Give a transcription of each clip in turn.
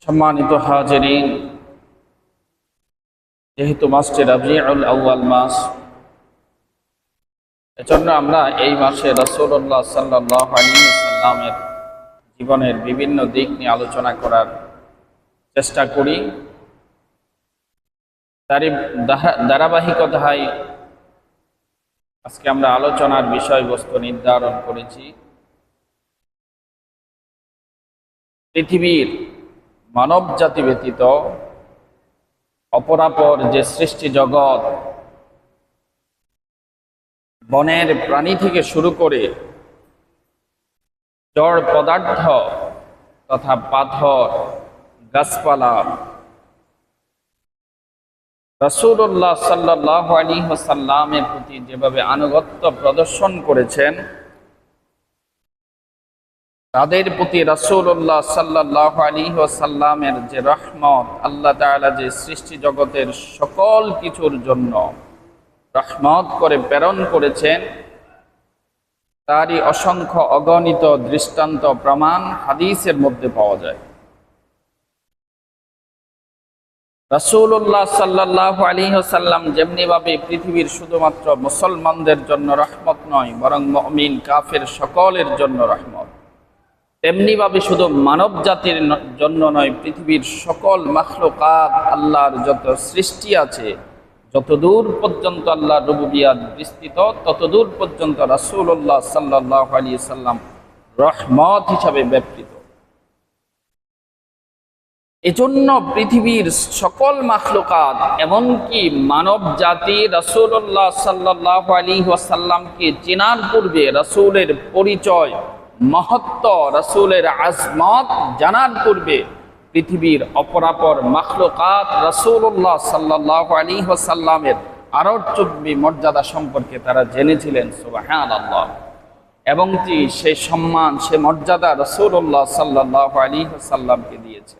সম্মানিত হাজরিন, যেহেতু মাসটি রাবিউল আউয়াল মাস, এজন্য আমরা এই মাসে রাসূলুল্লাহ সাল্লাল্লাহু আলাইহি সাল্লামের জীবনের বিভিন্ন দিক নিয়ে আলোচনা করার চেষ্টা করি। তারই ধারা- ধারাবাহিকতায় আজকে আমরা আলোচনার বিষয়বস্তু নির্ধারণ করেছি। পৃথিবীর মানব জাতি ব্যতীত অপরাপর যে সৃষ্টি জগৎ, বনের প্রাণী থেকে শুরু করে জড় পদার্থ তথা পাথর, গাছপালা রসুল্লাহ সাল্লাহ আলী সাল্লামের প্রতি যেভাবে আনুগত্য প্রদর্শন করেছেন তাদের প্রতি রাসূলুল্লাহ সাল্লাহ আলী সাল্লামের যে রহমত, আল্লাহ তাআলা যে সৃষ্টি জগতের সকল কিছুর জন্য রহমত করে প্রেরণ করেছেন, তারই অসংখ্য অগণিত দৃষ্টান্ত প্রমাণ হাদিসের মধ্যে পাওয়া যায়। রাসূলুল্লাহ সাল্লাহ আলী সাল্লাম যেমনিভাবে পৃথিবীর শুধুমাত্র মুসলমানদের জন্য রহমত নয়, বরং মমিন, কাফের সকলের জন্য রহমত। তেমনিভাবে শুধু মানব জাতির জন্য নয়, পৃথিবীর সকল মাখলুকাত আল্লাহর যত সৃষ্টি আছে, যতদূর পর্যন্ত আল্লাহ রবুবিয়াত বিস্তৃত, ততদূর পর্যন্ত রাসূলুল্লাহ সাল্লাহ আলী সাল্লাম রহমত হিসাবে ব্যাপৃত এজন্য পৃথিবীর সকল মাখলুকাত, এমনকি মানব জাতি রাসূলুল্লাহ সাল্লাহ আলী ওয়াসাল্লামকে চেনার পূর্বে রাসূলের পরিচয় মহত্ব রাসূলের আজমত জানার পূর্বে পৃথিবীর অপরাপর মাখলুকাত রাসূলুল্লাহ সাল্লাহ আলী ওয়াসাল্লামের আরও চব্বি মর্যাদা সম্পর্কে তারা জেনেছিলেন, সুবহানাল্লাহ। এবং কি সে সম্মান, সে মর্যাদা রাসূলুল্লাহ সাল্লাহ আলী ওয়াসাল্লামকে দিয়েছে।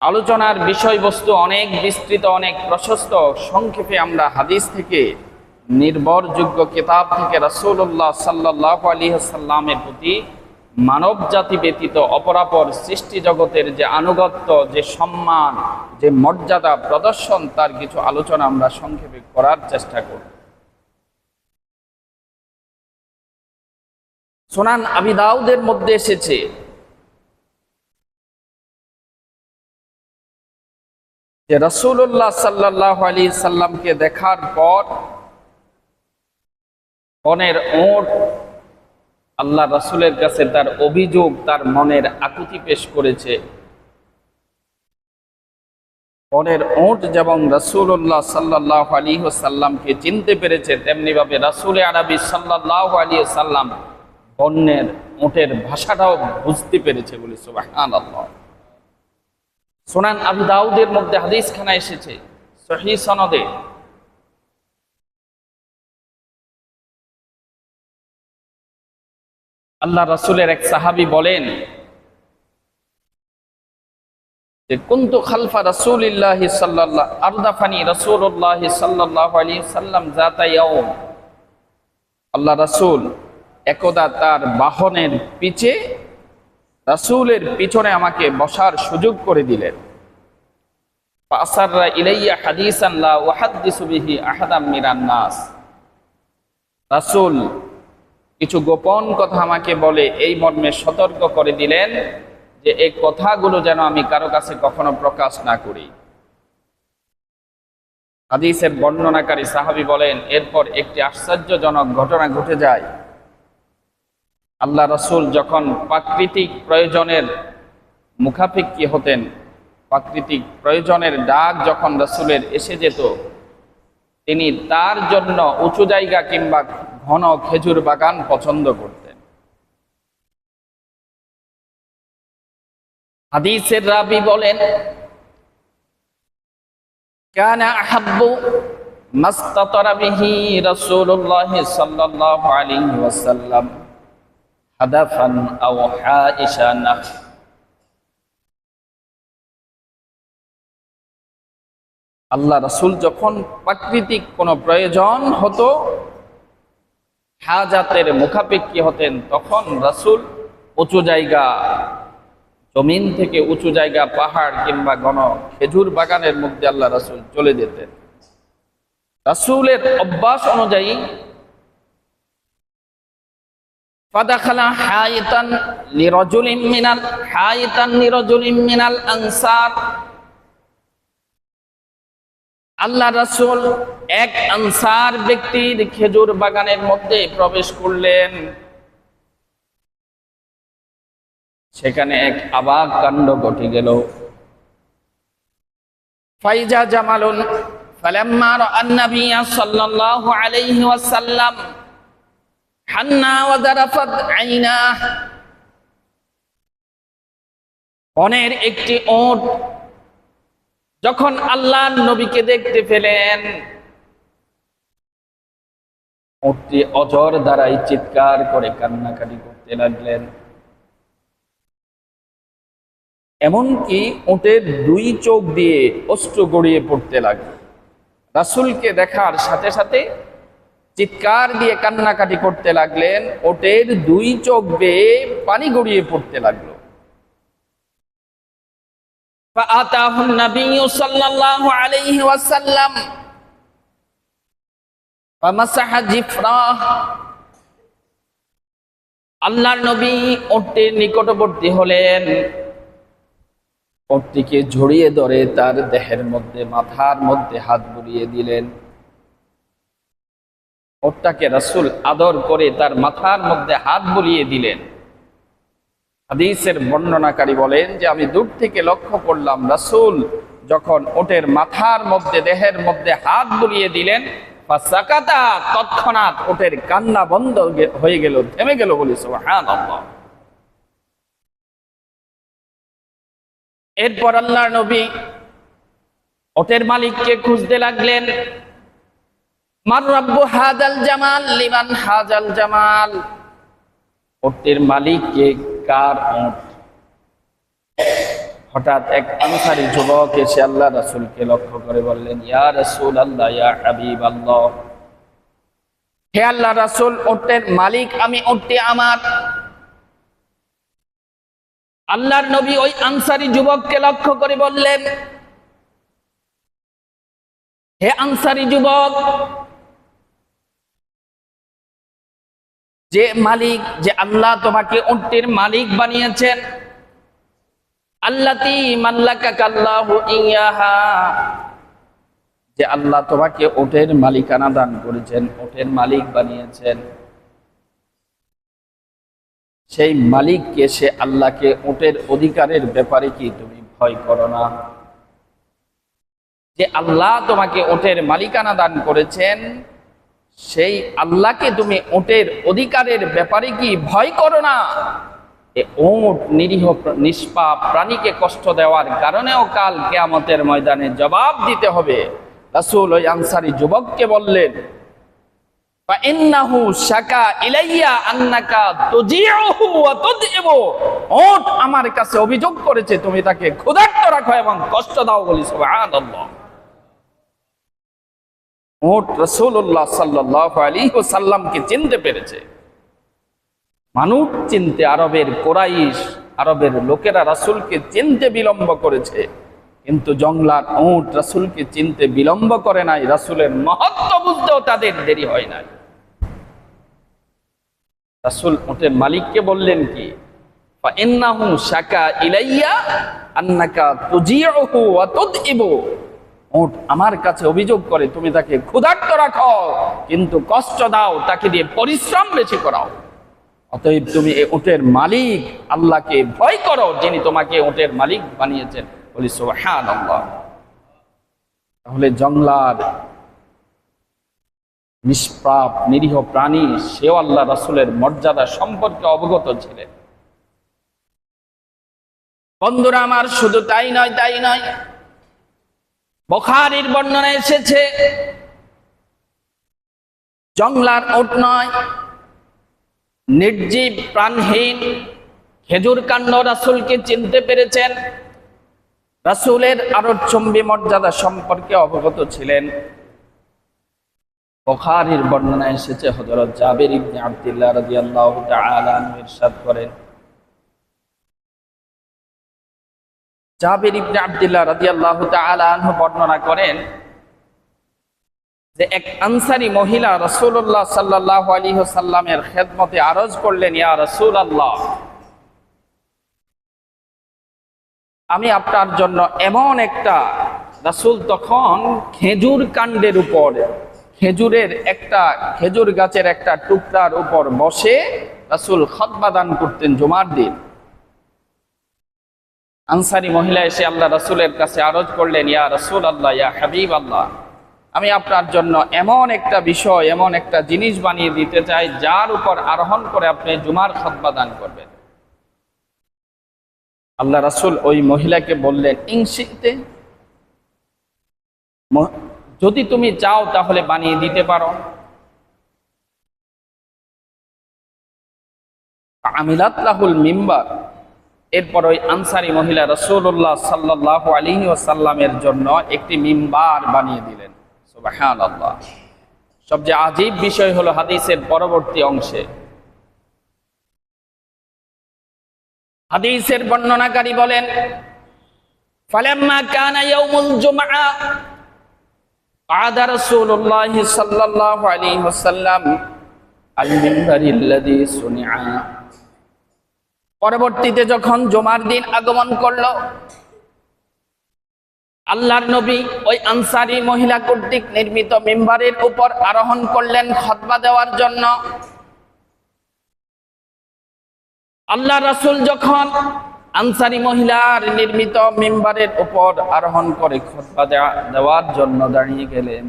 আলোচনার বিষয়বস্তু অনেক বিস্তৃত, অনেক প্রশস্ত। সংক্ষেপে আমরা হাদিস থেকে নির্ভরযোগ্য কিতাব থেকে রাসূলুল্লাহ সাল্লাহ আলী সাল্লামের প্রতি মানব জাতি ব্যতীত অপরাপর সৃষ্টি জগতের যে আনুগত্য, যে সম্মান, যে মর্যাদা প্রদর্শন, তার কিছু আলোচনা আমরা সংক্ষেপে করার চেষ্টা করব। সোনান আবি দাউদের মধ্যে এসেছে। যে রসুল্লাহ সাল্লাহ আলী সাল্লামকে দেখার পর বনের ওট আল্লাহ রসুলের কাছে তার অভিযোগ, তার মনের আকুতি পেশ করেছে। বনের ওট যেমন রসুল্লাহ সাল্লাহ আলী সাল্লামকে চিনতে পেরেছে তেমনি ভাবে রসুল আরবি সাল্লাহ আলী সাল্লাম বন্যের ওটের ভাষাটাও বুঝতে পেরেছে বলে সুবাহ আল্লাহ সোনান আবু দাউদের মধ্যে হাদিস খানা এসেছে সহি সনদে আল্লাহ রাসূলের এক সাহাবী বলেন খালফা একদা তার বাহনের পিছে পিছনে আমাকে বসার সুযোগ করে দিলেন। রাসূল কিছু গোপন কথা আমাকে বলে এই মর্মে সতর্ক করে দিলেন যে এই কথাগুলো যেন আমি কারও কাছে কখনো প্রকাশ না করি। হাদিসের বর্ণনাকারী সাহাবী বলেন, এরপর একটি আশ্চর্যজনক ঘটনা ঘটে যায়। আল্লাহ রসুল যখন প্রাকৃতিক প্রয়োজনের মুখাপেক্ষী হতেন, প্রাকৃতিক প্রয়োজনের ডাক যখন রসুলের এসে যেত, তিনি তার জন্য উঁচু জায়গা কিংবা ঘন খেজুর বাগান পছন্দ করতেন হাদিসের রাবি বলেন كان أحب ما استطر به رسول الله صلى الله عليه وسلم هدفا أو حائشا আল্লাহ রাসূল যখন প্রাকৃতিক কোনো প্রয়োজন হতো হাজাতের মুখাপেক্ষী হতেন, তখন রাসূল উঁচু জায়গা, জমিন থেকে উঁচু জায়গা, পাহাড় কিংবা ঘন খেজুর বাগানের মধ্যে আল্লাহ রাসূল চলে যেতেন। রাসূলের অভ্যাস অনুযায়ী, ফাদাখালা হাইতান লিরাজুলিন মিনাল হাইতান লিরাজুলিন মিনাল আনসার আল্লাহ রাসুল এক আনসার ব্যক্তির খেজুর বাগানের মধ্যে প্রবেশ করলেন। সেখানে এক আবাক কাণ্ড ঘটে গেল। ফাইজা জামালুন, ফালাম্মা রাআন নাবিয়্যা সাল্লাল্লাহু আলাইহি ওয়াসাল্লাম, হান্না ওয়া দারাফাত আইনাহ। বনের একটি ওট যখন আল্লাহ নবীকে দেখতে পেলেন ওটটি অজর দ্বারাই চিৎকার করে কান্নাকাটি করতে লাগলেন। এমনকি ওটের দুই চোখ দিয়ে অস্ত্র গড়িয়ে পড়তে লাগল। রাসুলকে দেখার সাথে সাথে চিৎকার দিয়ে কান্নাকাটি করতে লাগলেন ওটের দুই চোখ বেয়ে পানি গড়িয়ে পড়তে লাগল। فآتاه النبي صلى الله عليه وسلم فمسح جفراه আল্লাহর নবী ওটটির নিকটবর্তী হলেন ওটটিকে জড়িয়ে ধরে তার দেহের মধ্যে মাথার মধ্যে হাত বুলিয়ে দিলেন ওটটাকে রাসূল আদর করে তার মাথার মধ্যে হাত বুলিয়ে দিলেন হাদিসের বর্ণনাকারী বলেন যে আমি দূর থেকে লক্ষ্য করলাম রাসূল যখন ওটের মাথার মধ্যে, দেহের মধ্যে হাত বুলিয়ে দিলেন তৎক্ষণাৎ ওটের কান্না বন্ধ হয়ে গেল, থেমে গেল বলি এরপর আল্লাহর নবী ওটের মালিককে খুঁজতে লাগলেন, মার রাব্বু হাদাল জামাল, লিমান হাজাল জামাল? ওটের মালিককে কার ওট হঠাৎ এক আনসারী যুবক এসে আল্লাহ রাসূলকে লক্ষ্য করে বললেন, ইয়া রাসূল আল্লাহ ইয়া হাবিব আল্লাহ হে আল্লাহ রাসূল ওটের মালিক আমি ওটটি আমার। আল্লাহর নবী ওই আনসারী যুবককে লক্ষ্য করে বললেন, হে আনসারী যুবক যে মালিক, যে আল্লাহ তোমাকে উটটির মালিক বানিয়েছেন। আল্লাতি ইয়াহা। যে আল্লাহ তোমাকে ওটের মালিকানা দান করেছেন, ওটের মালিক বানিয়েছেন। সেই মালিককে সে আল্লাহকে ওটের অধিকারের ব্যাপারে কি তুমি ভয় করো না? যে আল্লাহ তোমাকে ওটের মালিকানা দান করেছেন সেই আল্লাহকে তুমি ওটের অধিকারের ব্যাপারে কি ভয় করো না? এ ওট নিরীহ নিষ্পাপ প্রাণীকে কষ্ট দেওয়ার কারণেও কাল কেয়ামতের ময়দানে জবাব দিতে হবে। রাসুল ওই আনসারি যুবককে বললেন আমার কাছে অভিযোগ করেছে, তুমি তাকে ক্ষুধার্ত রাখো এবং কষ্ট দাও বলি সবাই সুবহানাল্লাহ ওট রাসূলুল্লাহ সাল্লাল্লাহু আলাইহি ওয়াসাল্লামকে চিনতে পেরেছে। মানুষ চিনতে আরবের কোরাইশ, আরবের লোকেরা রাসূলকে চিনতে বিলম্ব করেছে। কিন্তু জংলার ওট রাসূলকে চিনতে বিলম্ব করে নাই, রাসূলের মহত্ব বুঝতেও তাদের দেরি হয় নাই। রাসূল ওটের মালিককে বললেন কি ফাইন্নাহু শাকা ইলাইয়া আন্নাকা তুজিউহু ওয়া তুদইবু। ওট আমার কাছে অভিযোগ করে, তুমি তাকে ক্ষুধার্ত রাখো, কিন্তু কষ্ট দাও, তাকে দিয়ে পরিশ্রম বেশি করাও। অতএব তুমি এই ওটের মালিক, আল্লাহকে ভয় করো, যিনি তোমাকে ওটের মালিক বানিয়েছেন। বলি, সুবহানাল্লাহ। তাহলে জংলার নিষ্পাপ, নিরীহ প্রাণী, সেও আল্লাহ রাসূলের মর্যাদা সম্পর্কে অবগত ছিলেন। বন্ধুরা আমার, শুধু তাই নয় তাই নয় বখারির বর্ণনা এসেছে, জংলার ওট নয়, নির্জীব, প্রাণহীন, খেজুর কাণ্ড রাসুলকে চিনতে পেরেছেন, রাসুলের আরও চম্বি মর্যাদা সম্পর্কে অবগত ছিলেন। বখারির বর্ণনা এসেছে হজরত জাবির ইবনে আব্দুল্লাহ রাদিয়াল্লাহু তাআলা ইরশাদ করেন। জাবির ইবনে আব্দুল্লাহ রাদিয়াল্লাহু তাআলা আনহু বর্ণনা করেন যে এক আনসারী মহিলা রাসূলুল্লাহ সাল্লাল্লাহু আলাইহি ওয়াসাল্লামের খেদমতে আরজ করলেন, ইয়া রাসূলুল্লাহ, আমি আপনার জন্য এমন একটা রাসূল তখন খেজুর কাণ্ডের উপর, খেজুরের একটা, খেজুর গাছের একটা টুকরার উপর বসে রাসূল খতবা দান করতেন জুমার দিন। আনসারি মহিলা এসে আল্লাহ রসুলের কাছে আরজ করলেন, ইয়া রাসূল আল্লাহ ইয়া হাবিব আল্লাহ আমি আপনার জন্য এমন একটা বিষয়, এমন একটা জিনিস বানিয়ে দিতে চাই, যার উপর আরোহণ করে আপনি জুমার খতবা দান করবেন। আল্লাহ রাসূল ওই মহিলাকে বললেন ইংশিতে যদি তুমি চাও তাহলে বানিয়ে দিতে পারো। আমিলাত মিম্বার এরপর ওই আনসারি মহিলা রসুল্লাহ সাল্লাহ আলী ওসাল্লামের জন্য একটি মিম্বার বানিয়ে দিলেন সুবাহান আল্লাহ সবচেয়ে আজীব বিষয় হলো হাদিসের পরবর্তী অংশে হাদিসের বর্ণনাকারী বলেন ফালাম্মা কানা ইয়াউমুল জুমআ قعد رسول الله صلى الله عليه وسلم على المنبر الذي صنع পরবর্তীতে যখন জমার দিন আগমন করল, আল্লাহর নবী ওই আনসারি মহিলা কর্তৃক নির্মিত মেম্বারের উপর আরোহণ করলেন খতবা দেওয়ার জন্য। আল্লাহ রাসুল যখন আনসারি মহিলার নির্মিত মেম্বারের উপর আরোহণ করে খতবা দেওয়ার জন্য দাঁড়িয়ে গেলেন।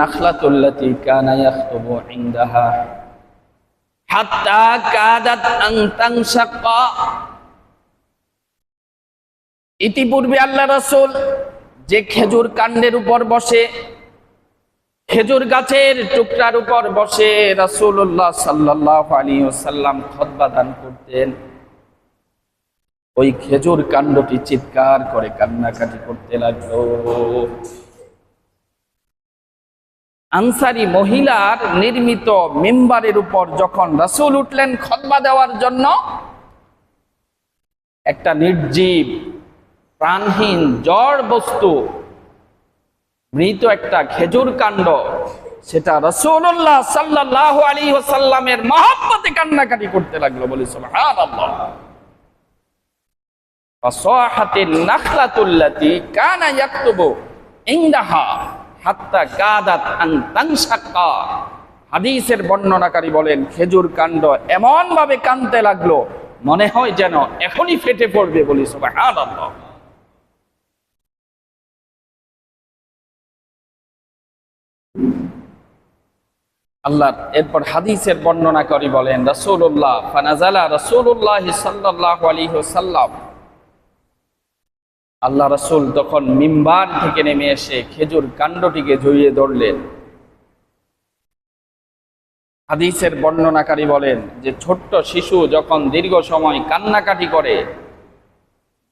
নাখলাতুল্লাতি কানা ইয়াখতুবু ইনদাহা। ইতিপূর্বে আল্লাহ রসুল যে খেজুর কাণ্ডের উপর বসে, খেজুর গাছের টুকরার উপর বসে রাসুল্লাহ সাল্লাহ আলী সাল্লাম খতবাদান করতেন। ওই খেজুর কাণ্ডটি চিৎকার করে কান্নাকাটি করতে লাগল। আনসারি মহিলার নির্মিত মেম্বারের উপর যখন রাসুল উঠলেন খতবা দেওয়ার জন্য, একটা নির্জীব, প্রাণহীন জড় বস্তু, মৃত একটা খেজুর কাণ্ড, সেটা রসুল্লাহ সাল্লাহ আলী ওসাল্লামের মহাব্বতে কান্নাকাটি করতে লাগল, বলে নাখলাতুল্লাতি কানা ইন্দাহা। হাত্তা কাদাত আংতাংসাক্কা হাদিসের বর্ণনাকারী বলেন, খেজুর কাণ্ড এমনভাবে কানতে লাগল, মনে হয় যেন এখনই ফেটে পড়বে বলি সবাই আল্লাহ আল্লাহ এরপর হাদিসের বর্ণনা করি বলেন রসুল্লাহ ফানাজালা রাসূলুল্লাহ সাল্লাল্লাহু আলাইহি ওয়াসাল্লাম আল্লাহ রাসূল তখন মিম্বার থেকে নেমে এসে খেজুর কাণ্ডটিকে জড়িয়ে ধরলেন। হাদিসের বর্ণনাকারী বলেন যে ছোট্ট শিশু যখন দীর্ঘ সময় কান্নাকাটি করে,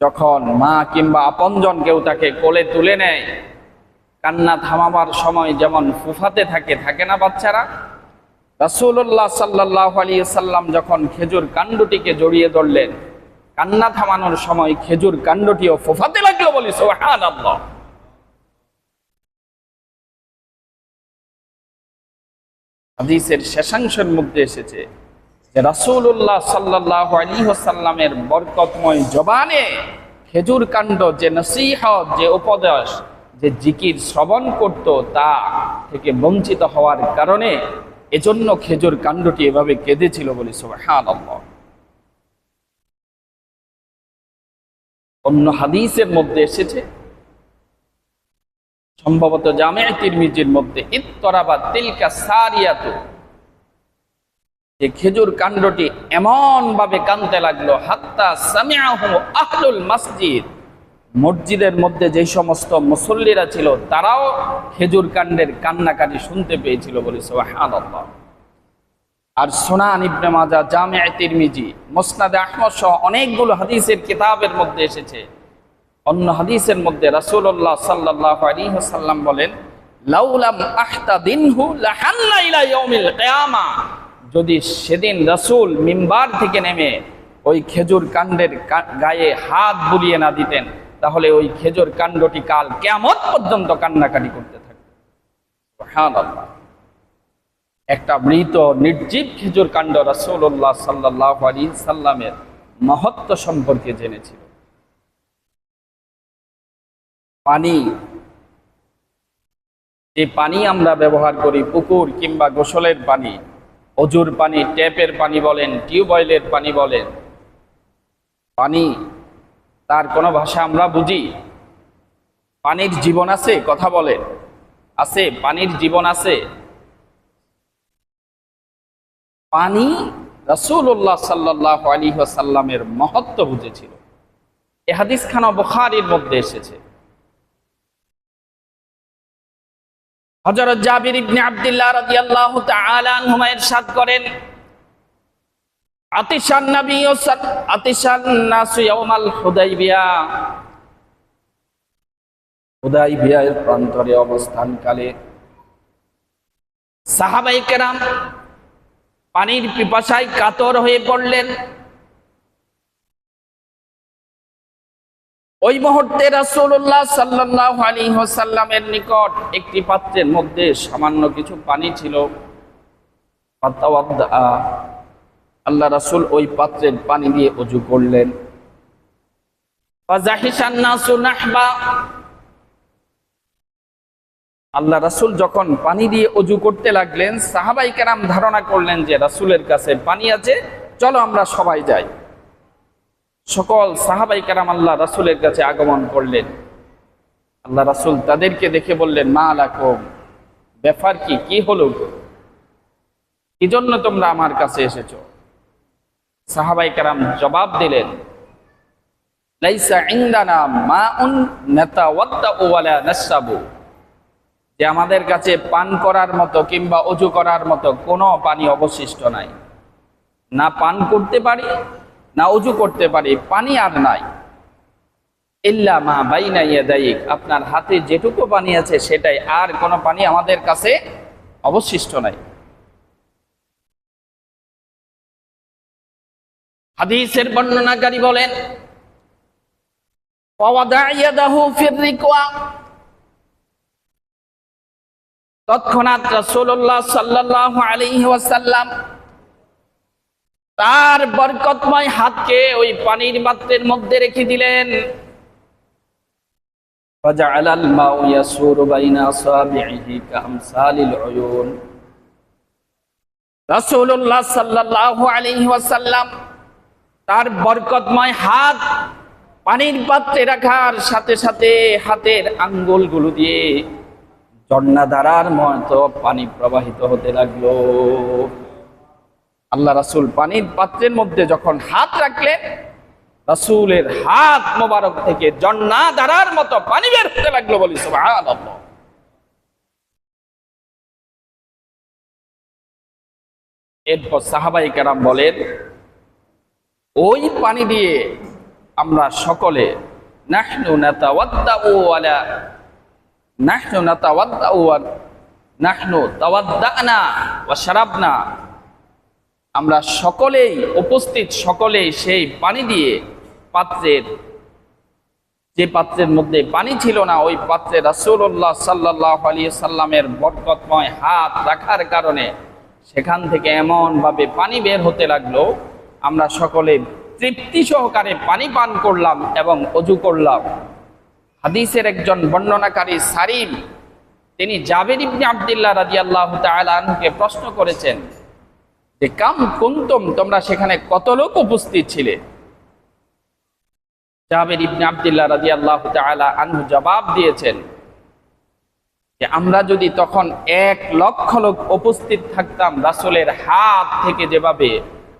যখন মা কিংবা আপনজন কেউ তাকে কোলে তুলে নেয়, কান্না থামাবার সময় যেমন ফুফাতে থাকে থাকে না বাচ্চারা? রাসূলুল্লাহ সাল্লাল্লাহু আলাইহি সাল্লাম যখন খেজুর কাণ্ডটিকে জড়িয়ে ধরলেন কান্না থামানোর সময় খেজুর কাণ্ডটিও ফুফাতে লাগল বলি সুবহানাল্লাহ। হাদিসের শেষাংশের মধ্যে এসেছে যে রাসূলুল্লাহ সাল্লাল্লাহু আলাইহি ওয়াসাল্লামের বরকতময় জবানে খেজুর কাণ্ড যে নসিহত, যে উপদেশ, যে জিকির শ্রবণ করত তা থেকে বঞ্চিত হওয়ার কারণে এজন্য খেজুর কাণ্ডটি এভাবে কেঁদেছিল বলে সুবহানাল্লাহ। অন্য হাদিসের মধ্যে এসেছে। সম্ভবত জামে তিরমিজির মধ্যে ইত্তরাবা তিলকা সারিয়াত। যে খেজুর কাণ্ডটি এমন ভাবে কানতে লাগল, হাত্তা মসজিদ। মসজিদের মধ্যে যে সমস্ত মুসল্লিরা ছিল, তারাও খেজুর কাণ্ডের কান্নাকাটি শুনতে পেয়েছিল বলে, সুবহানাল্লাহ। আর সোনান ইবনে মাজা জামে তিরমিজি, মোসনাদে আহমদ সহ অনেকগুলো হাদিসের কিতাবের মধ্যে এসেছে। অন্য হাদিসের মধ্যে রাসূলুল্লাহ সাল্লাল্লাহু আলাইহি ওয়াসাল্লাম বলেন যদি সেদিন রাসূল মিম্বার থেকে নেমে ওই খেজুর কাণ্ডের গায়ে হাত বুলিয়ে না দিতেন, তাহলে ওই খেজুর কাণ্ডটি কাল কেমন পর্যন্ত কান্নাকাটি করতে থাকবে। সুবহানাল্লাহ। একটা মৃত নির্জীব খেজুর কাণ্ড রাসূলুল্লাহ সাল্লাহ আলী সাল্লামের মহত্ব সম্পর্কে জেনেছিল। পানি, যে পানি আমরা ব্যবহার করি পুকুর কিংবা গোসলের পানি, অজুর পানি, ট্যাপের পানি বলেন, টিউবওয়েলের পানি বলেন, পানি, তার কোনো ভাষা আমরা বুঝি? পানির জীবন আছে, কথা বলেন। আছে, পানির জীবন আছে। পানি রাসূলুল্লাহ সাল্লাহ আলী সাল্লামের মহত্ব বুঝেছিল। এ হাদিস খানা বুখারীর মধ্যে এসেছে। হযরত জাবির ইবনে আব্দুল্লাহ রাদিয়াল্লাহু তাআলা আনহুমা ইরশাদ করেন, আতিশান নবী আতিশান নাসু ইয়াউমাল হুদাইবিয়া। হুদাইবিয়ার প্রান্তরে অবস্থানকালে সাহাবাই কেরাম পানির পিপাসায় কাতর হয়ে পড়লেন। ওই মুহূর্তে রাসূলুল্লাহ সাল্লাল্লাহু আলাইহি ওয়াসাল্লামের নিকট একটি পাত্রের মধ্যে সামান্য কিছু পানি ছিল। আল্লাহ রাসূল ওই পাত্রের পানি দিয়ে ওযু করলেন। আল্লাহ রাসূল যখন পানি দিয়ে অজু করতে লাগলেন, সাহাবাই কেরাম ধারণা করলেন যে রাসূলের কাছে পানি আছে, চলো আমরা সবাই যাই। সকল সাহাবাই কেরাম আল্লাহ রাসুলের কাছে আগমন করলেন। আল্লাহ রাসূল তাদেরকে দেখে বললেন, মা আলাকুম ব্যাপার কি? কি হলো কি জন্য তোমরা আমার কাছে এসেছ? সাহাবাই কেরাম জবাব দিলেন, লাইসা ইন্দানা মা উন নেতা নাতাওয়াদ্দাউ ওয়ালা নাশরাবু। যে আমাদের কাছে পান করার মতো কিংবা অজু করার মতো কোনো পানি অবশিষ্ট নাই। না পান করতে পারি, না অজু করতে পারি, পানি আর নাই। ইল্লা মা বাইনা ইয়াদাইক, আপনার হাতে যেটুকু পানি আছে সেটাই, আর কোনো পানি আমাদের কাছে অবশিষ্ট নাই। হাদিসের বর্ণনাকারী বলেন তৎক্ষণাৎ সাল্লাহ তার বরকতময় হাতকে ওই পানির পাত্রের মধ্যে রেখে দিলেন। তার বরকতময় হাত পানির পাত্রে রাখার সাথে সাথে হাতের আঙ্গুলগুলো দিয়ে ঝর্ণাধারার মতো পানি প্রবাহিত হতে লাগল। আল্লাহ রাসূল পানির পাত্রের মধ্যে যখন হাত রাখলেন, রাসূলের হাত মোবারক থেকে ঝর্ণাধারার মতো পানি বের হতে লাগল বলি এরপর সাহাবাই কারাম বলেন, ওই পানি দিয়ে আমরা সকলে নাহনু নাতাওয়াদ্দাউ ওয়া নাহনু তাওয়াদ্দানা ওয়া শারাবনা। আমরা সকলেই উপস্থিত, সকলেই সেই পানি দিয়ে পাত্রের, যে পাত্রের মধ্যে পানি ছিল না, ওই পাত্রে রাসূলুল্লাহ সাল্লাল্লাহু আলাইহি সাল্লামের বরকতময় হাত রাখার কারণে সেখান থেকে এমন ভাবে পানি বের হতে লাগল। আমরা সকলে তৃপ্তি সহকারে পানি পান করলাম এবং অজু করলাম। হাদিসের একজন বর্ণনাকারী সারিম, তিনি জাবের ইবনে আব্দুল্লাহ রাদিয়াল্লাহু তাআলা আনহুকে প্রশ্ন করেছেন যে, কাম কুনতুম, তোমরা সেখানে কত লোক উপস্থিত ছিলে? জাবের ইবনে আব্দুল্লাহ রাদিয়াল্লাহু তাআলা আনহু জবাব দিয়েছেন যে, আমরা যদি তখন এক লক্ষ লোক উপস্থিত থাকতাম রাসূলের হাত থেকে যেভাবে,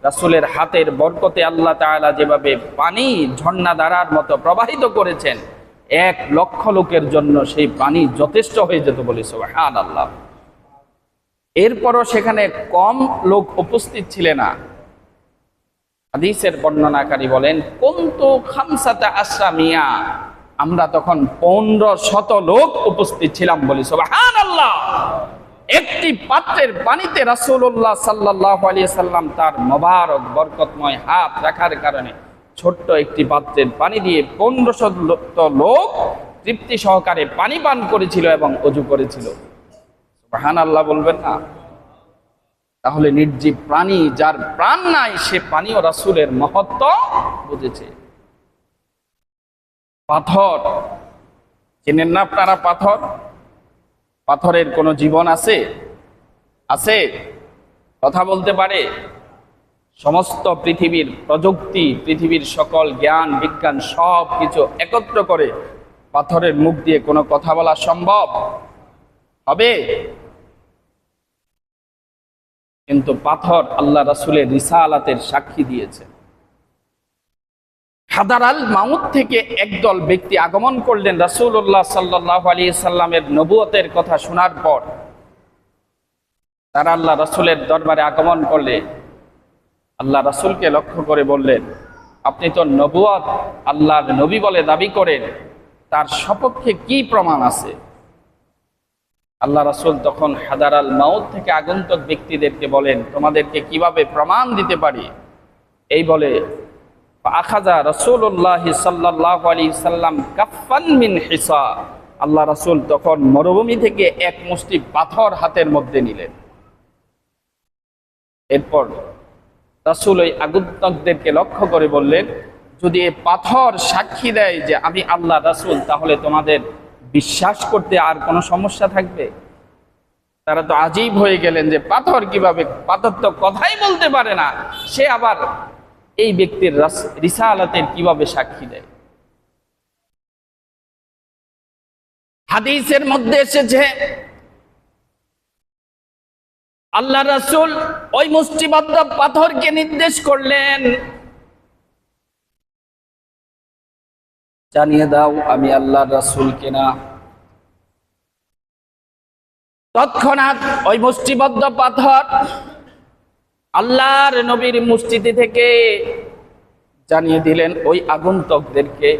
রাসূলের হাতের বরকতে আল্লাহ তাআলা যেভাবে পানি ঝর্ণা ধারার মতো প্রবাহিত করেছেন এক লক্ষ লোকের জন্য সেই পানি যথেষ্ট হয়ে যেত বলে সুবহানাল্লাহ। এরপরও সেখানে কম লোক উপস্থিত ছিলেন না। হাদিসের বর্ণনাকারী বলেন, কন্তু খামসাতা আশ্রামিয়া আমরা তখন পনেরো শত লোক উপস্থিত ছিলাম বলি আল্লাহ একটি পাত্রের পানিতে রাসূলুল্লাহ সাল্লাল্লাহু আলাইহি সাল্লাম তার মোবারক, বরকতময় হাত রাখার কারণে ছোট্ট একটি পাত্রের পানি দিয়ে পনেরোশো লোক তৃপ্তি সহকারে পানি পান করেছিল এবং অজু করেছিল। সুবহান আল্লাহ বলবেন না। তাহলে নির্জীব প্রাণী যার প্রাণ নাই, সে পানীয় রাসূলের মহত্ব বুঝেছে। পাথর। চেনেন না আপনারা পাথর? পাথরের কোনো জীবন আছে? আছে? কথা বলতে পারে? সমস্ত পৃথিবীর প্রযুক্তি, পৃথিবীর সকল জ্ঞান, বিজ্ঞান সব কিছু একত্র করে পাথরের মুখ দিয়ে কোনো কথা বলা সম্ভব হবে? কিন্তু পাথর আল্লাহ রাসুলের রিসালাতের সাক্ষী দিয়েছে। হাদারাল মাউদ থেকে একদল ব্যক্তি আগমন করলেন রাসূলুল্লাহ সাল্লাল্লাহু আলাইহি সাল্লামের নবুয়তের কথা শোনার পর। তারা আল্লাহ রাসূলের দরবারে আগমন করলে আল্লাহ রাসুলকে লক্ষ্য করে বললেন, আপনি তো নবুয়ত আল্লাহর নবী বলে দাবি করেন, তার সপক্ষে কি প্রমাণ আছে? আল্লাহ রাসুল তখন হাদারাল মাউদ থেকে আগন্তুক ব্যক্তিদেরকে বলেন, তোমাদেরকে কীভাবে প্রমাণ দিতে পারি? এই বলে আখাজা রসুল্লাহ সাল্লাহ আলী সাল্লাম কাফান মিন হিসা আল্লাহ রাসূল তখন মরুভূমি থেকে এক মুষ্টি পাথর হাতের মধ্যে নিলেন। এরপর রাসূল ওই আগন্তকদেরকে লক্ষ্য করে বললেন, যদি এ পাথর সাক্ষী দেয় যে আমি আল্লাহ রাসুল, তাহলে তোমাদের বিশ্বাস করতে আর কোনো সমস্যা থাকবে? তারা তো আজীব হয়ে গেলেন যে পাথর কীভাবে, পাথর তো কথাই বলতে পারে না। সে আবার এই ব্যক্তির রিসা আলাতের কীভাবে সাক্ষী দেয়? হাদিসের মধ্যে এসেছে আল্লাহ রাসূল ওই মুষ্টিবদ্ধ পাথরকে নির্দেশ করলেন। জানিয়ে দাও, আমি আল্লাহ রাসূল কিনা? তৎক্ষণাৎ ওই মুষ্টিবদ্ধ পাথর আল্লাহর নবীর মুষ্টিতে থেকে জানিয়ে দিলেন, ওই আগন্তকদেরকে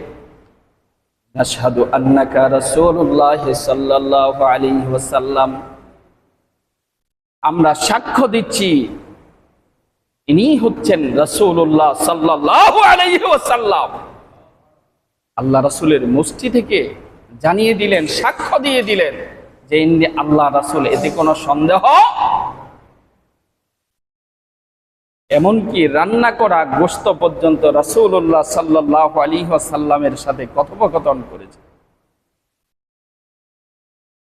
নাশহাদু আন্নাকা রাসূলুল্লাহ সাল্লাল্লাহু আলাইহি ওয়াসাল্লাম আমরা সাক্ষ্য দিচ্ছি। ইনি হচ্ছেন রাসূলুল্লাহ সাল্লাল্লাহু আলাইহি আল্লাহ রাসূলের মুষ্টি থেকে জানিয়ে দিলেন, সাক্ষ্য দিয়ে দিলেন যে ইনি আল্লাহ রাসূল, এতে কোনো সন্দেহ? এমনকি রান্না করা গোস্ত পর্যন্ত রাসূলুল্লাহ সাল্লাল্লাহু আলাইহি ওয়াসাল্লামের সাথে কথোপকথন করেছে।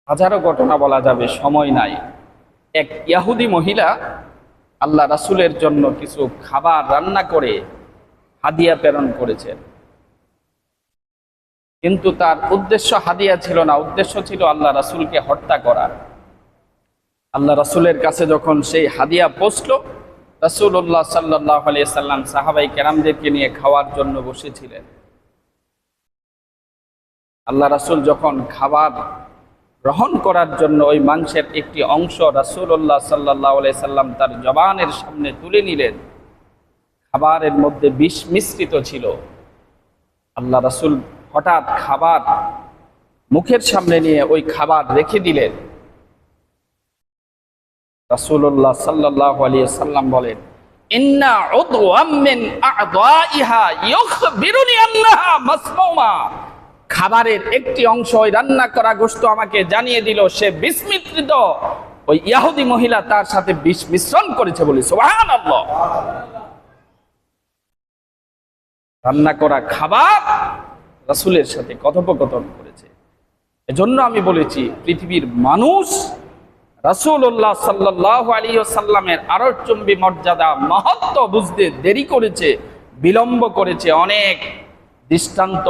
হাজারো ঘটনা বলা যাবে, সময় নাই। এক ইয়াহুদি মহিলা আল্লাহ রাসূলের জন্য কিছু খাবার রান্না করে হাদিয়া প্রেরণ করেছেন। কিন্তু তার উদ্দেশ্য হাদিয়া ছিল না, উদ্দেশ্য ছিল আল্লাহ রাসূলকে হত্যা করা। আল্লাহ রাসূলের কাছে যখন সেই হাদিয়া পৌঁছলো, রাসূলুল্লাহ সাল্লাল্লাহু আলাইহি সাল্লাম সাহাবাই কেরামদেরকে নিয়ে খাওয়ার জন্য বসেছিলেন। আল্লাহ রাসূল যখন খাবার গ্রহণ করার জন্য ওই মাংসের একটি অংশ রাসূলুল্লাহ সাল্লাল্লাহু আলাইহি সাল্লাম তার জবানের সামনে তুলে নিলেন। খাবারের মধ্যে বিষ মিশ্রিত ছিল। আল্লাহ রাসুল হঠাৎ খাবার মুখের সামনে নিয়ে ওই খাবার রেখে দিলেন। রাসুল্লাহ সাল্লাল্লাহু আলাইহি সাল্লাম বলেন, ইন্না খাবারের একটি অংশ ওই রান্না করা গোশত আমাকে জানিয়ে দিল, সে বিস্মিত ওই ইয়াহুদি মহিলা তার সাথে বিষ মিশ্রণ করেছে বলে রান্না করা খাবার রাসূলের সাথে কথোপকথন করেছে। এজন্য আমি বলেছি, পৃথিবীর মানুষ রাসূলুল্লাহ সাল্লাল্লাহু আলাইহি সাল্লামের আরচম্বী মর্যাদা, মহত্ব বুঝতে দেরি করেছে, বিলম্ব করেছে, অনেক দৃষ্টান্ত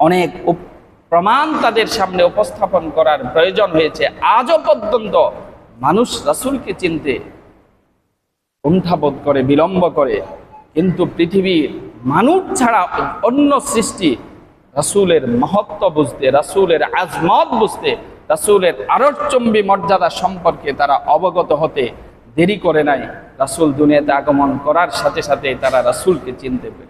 অনেক প্রমাণ তাদের সামনে উপস্থাপন করার প্রয়োজন হয়েছে। আজও পর্যন্ত মানুষ রাসূলকে চিনতে কুণ্ঠাবোধ করে, বিলম্ব করে, কিন্তু পৃথিবীর মানুষ ছাড়া অন্য সৃষ্টি রাসূলের মহত্ব বুঝতে, রাসূলের আজমত বুঝতে, রাসূলের আরচম্বী মর্যাদা সম্পর্কে তারা অবগত হতে দেরি করে নাই। রাসুল দুনিয়াতে আগমন করার সাথে সাথে তারা রাসূলকে চিনতে পেরেছে।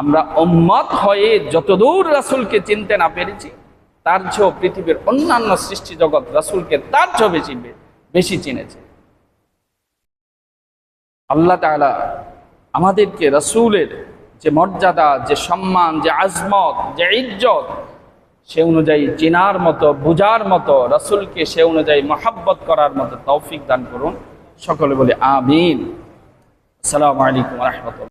আমরা উম্মত হয়ে যতদূর রাসুলকে চিনতে না পেরেছি, তার চেয়েও পৃথিবীর অন্যান্য সৃষ্টি জগৎ রাসূলকে তার চেয়েও বেশি বেশি চিনেছে। আল্লাহ তাআলা আমাদেরকে রাসূলের যে মর্যাদা, যে সম্মান, যে আজমত, যে ইজ্জত, সে অনুযায়ী চেনার মতো বুজার মতো, রাসূলকে সে অনুযায়ী মহাব্বত করার মতো তৌফিক দান করুন। সকলে বলে আমিন। আসসালামু আলাইকুম রহমতুল্লাহ।